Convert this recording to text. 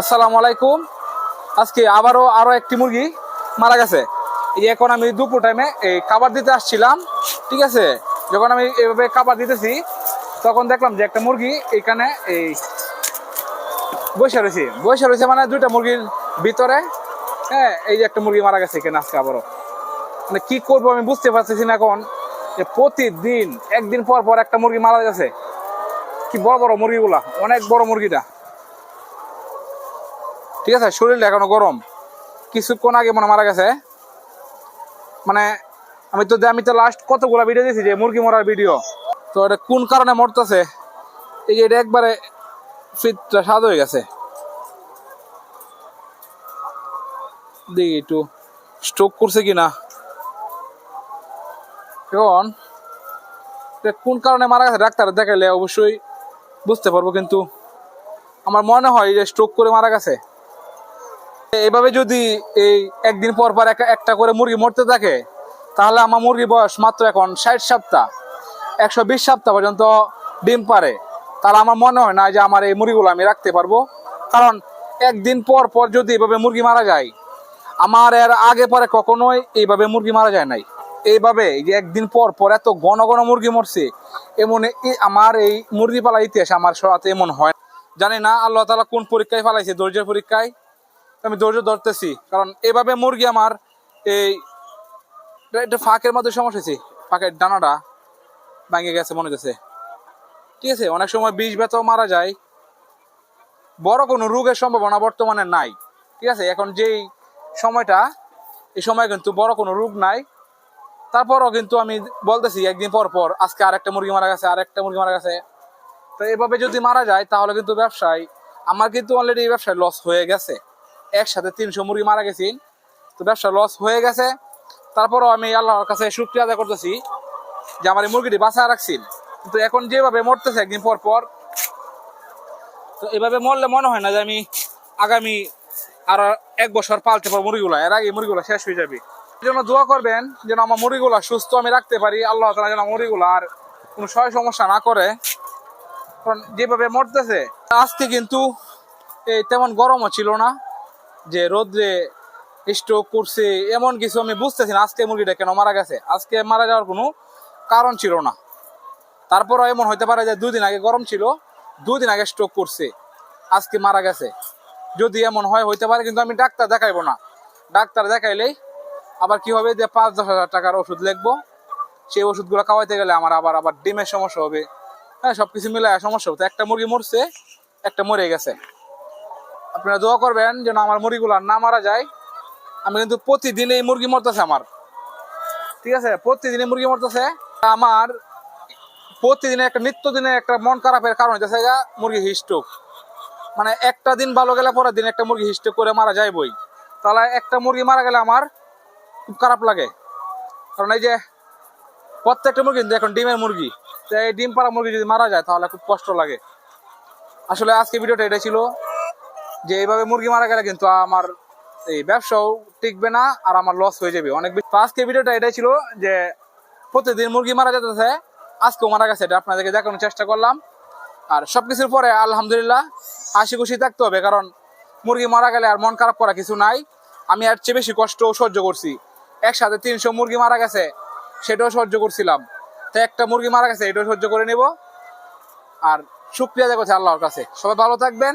আসসালামু আলাইকুম। আজকে আবারও আরও একটি মুরগি মারা গেছে। এই এখন আমি দুপুর টাইমে এই খাবার দিতে আসছিলাম, ঠিক আছে? যখন আমি এভাবে খাবার দিতেছি, তখন দেখলাম যে একটা মুরগি এখানে এই বসে রয়েছে। বসে রয়েছে মানে দুইটা মুরগির ভিতরে। হ্যাঁ এই যে একটা মুরগি মারা গেছে এখানে আজকে আবারও। মানে কি করব আমি বুঝতে পারতেছি না এখন যে প্রতিদিন, একদিন পর পর একটা মুরগি মারা গেছে কি বড় বড় মুরগিগুলা, অনেক বড় মুরগিটা। ঠিক আছে শরীরটা এখনও গরম। কিছুক্ষণ আগে মনে মারা গেছে। মানে আমি তো আমি তো লাস্ট কতগুলা ভিডিও দিয়েছি যে মুরগি মরার ভিডিও তো এটা কোন কারণে মরতেছে? এই যে এটা একবারে ফিটটা স্বাদ হয়ে গেছে। দেখি একটু স্ট্রোক করছে কিনা। এখন কোন কারণে মারা গেছে? ডাক্তার দেখাইলে অবশ্যই বুঝতে পারব কিন্তু। আমার মনে হয় যে স্ট্রোক করে মারা গেছে। এভাবে যদি এই একদিন পর পর একটা করে মুরগি মরতে থাকে, তাহলে আমার মুরগি বয়স মাত্র এখন ষাট সপ্তাহ। একশো বিশ সপ্তাহ পর্যন্ত ডিম পারে। তাহলে আমার মনে হয় না যে আমার এই মুরগিগুলো আমি রাখতে পারব। কারণ একদিন পর পর যদি এভাবে মুরগি মারা যায়, আমার এর আগে পরে কখনোই এইভাবে মুরগি মারা যায় নাই। এইভাবে এই যে একদিন পর পর এত ঘন ঘন মুরগি মরছে, এমন আমার এই মুরগি পালা ইতিহাস আমার সাথে এমন হয় জানি না আল্লাহ তালা কোন পরীক্ষায় ফালাইছে ধৈর্যের পরীক্ষায়? আমি ধৈর্য ধরতেছি, কারণ এভাবে মুরগি আমার এই এটা ফাঁকের মধ্যে সমস্যা ফাঁকের ডানাটা ভেঙে গেছে, মনে হচ্ছে ঠিক আছে, অনেক সময় বিষ ব্যথাও মারা যায়। বড় কোনো রোগের সম্ভাবনা বর্তমানে নাই। ঠিক আছে, এখন যেই সময়টা, এই সময় কিন্তু বড় কোনো রোগ নাই। তারপরও কিন্তু আমি বলতেছি, একদিন পর পর আজকে আরেকটা মুরগি মারা গেছে, আরেকটা মুরগি মারা গেছে। তো এভাবে যদি মারা যায়, তাহলে কিন্তু ব্যবসায়, আমার কিন্তু অলরেডি এই ব্যবসায় লস হয়ে গেছে। একসাথে তিনশো মুরগি মারা গেছি। তো ব্যবসা লস হয়ে গেছে। তারপরও আমি আল্লাহর কাছে শুক্রিয়া আদায় করতেছি যে আমার এই মুরগিটি বাঁচায় রাখছি। কিন্তু এখন যেভাবে মরতেছে একদিন পর পর, তো এভাবে মরলে মনে হয় না যে আমি আগামী আর এক বছর পালতে পারব মুরগিগুলো। এর আগে মুরগিগুলো শেষ হয়ে যাবে। এই জন্য দোয়া করবেন যেন আমার মুরগিগুলো সুস্থ আমি রাখতে পারি। আল্লাহ তালা যেন মুরগিগুলো আর কোনো সয় সমস্যা না করে। কারণ যেভাবে মরতেছে, আজকে কিন্তু এই তেমন গরমও ছিল না। যে রোদ্রে স্ট্রোক করছে, এমন কিছু আমি বুঝতেছি না। আজকে মুরগিটা কেন মারা গেছে? আজকে মারা যাওয়ার কোনো কারণ ছিল না। তারপরও এমন হতে পারে যে দুদিন আগে গরম ছিল, দুদিন আগে স্ট্রোক করছে, আজকে মারা গেছে। যদি এমন হয়, হইতে পারে, কিন্তু আমি ডাক্তার দেখাইবো না। ডাক্তার দেখাইলেই আবার কি হবে যে পাঁচ, দশ হাজার টাকার ওষুধ লিখব। সেই ওষুধগুলো খাওয়াইতে গেলে আমার আবার আবার ডিমের সমস্যা হবে। হ্যাঁ সবকিছু মিলে সমস্যা হবে। তো একটা মুরগি মরছে, একটা মরে গেছে। আপনারা দোয়া করবেন যেন আমার মুরগিগুলো না মারা যায়। আমি কিন্তু প্রতিদিন এই মুরগি মরতেছে আমার। ঠিক আছে? প্রতিদিন মুরগি মরতেছে। আমার প্রতিদিন একটা নিত্যদিনের একটা মন খারাপের কারণ হইতেছে মুরগি হিস্টোক মানে একটা দিন ভালো গেলে পরের দিন একটা মুরগি হিস্টোক করে মারা যায় বই তাহলে একটা মুরগি মারা গেলে আমার খুব খারাপ লাগে। কারণ এই যে প্রত্যেকটা মুরগি কিন্তু এখন ডিমের মুরগি। তো এই ডিম পাড়া মুরগি যদি মারা যায় তাহলে খুব কষ্ট লাগে। আসলে আজকে ভিডিওটা এটা ছিল। যে এইভাবে মুরগি মারা গেলে কিন্তু আমার এই ব্যবসাও টিকবে না আর আমার লস হয়ে যাবে। অনেক আজকে ভিডিওটা এটাই ছিল যে প্রতিদিন মুরগি মারা যেতেছে, আজকেও মারা গেছে, এটা আপনাদেরকে দেখানোর চেষ্টা করলাম। আর সব কিছুর পরে আলহামদুলিল্লাহ, হাসি খুশি থাকতে হবে, কারণ মুরগি মারা গেলে আর মন খারাপ করা কিছু নাই। আমি আর চেয়ে বেশি কষ্ট সহ্য করছি। একসাথে তিনশো মুরগি মারা গেছে, সেটাও সহ্য করছিলাম। তো একটা মুরগি মারা গেছে, এটাও সহ্য করে নিব। আর শুক্রিয়া দেখো আল্লাহর কাছে। সবাই ভালো থাকবেন।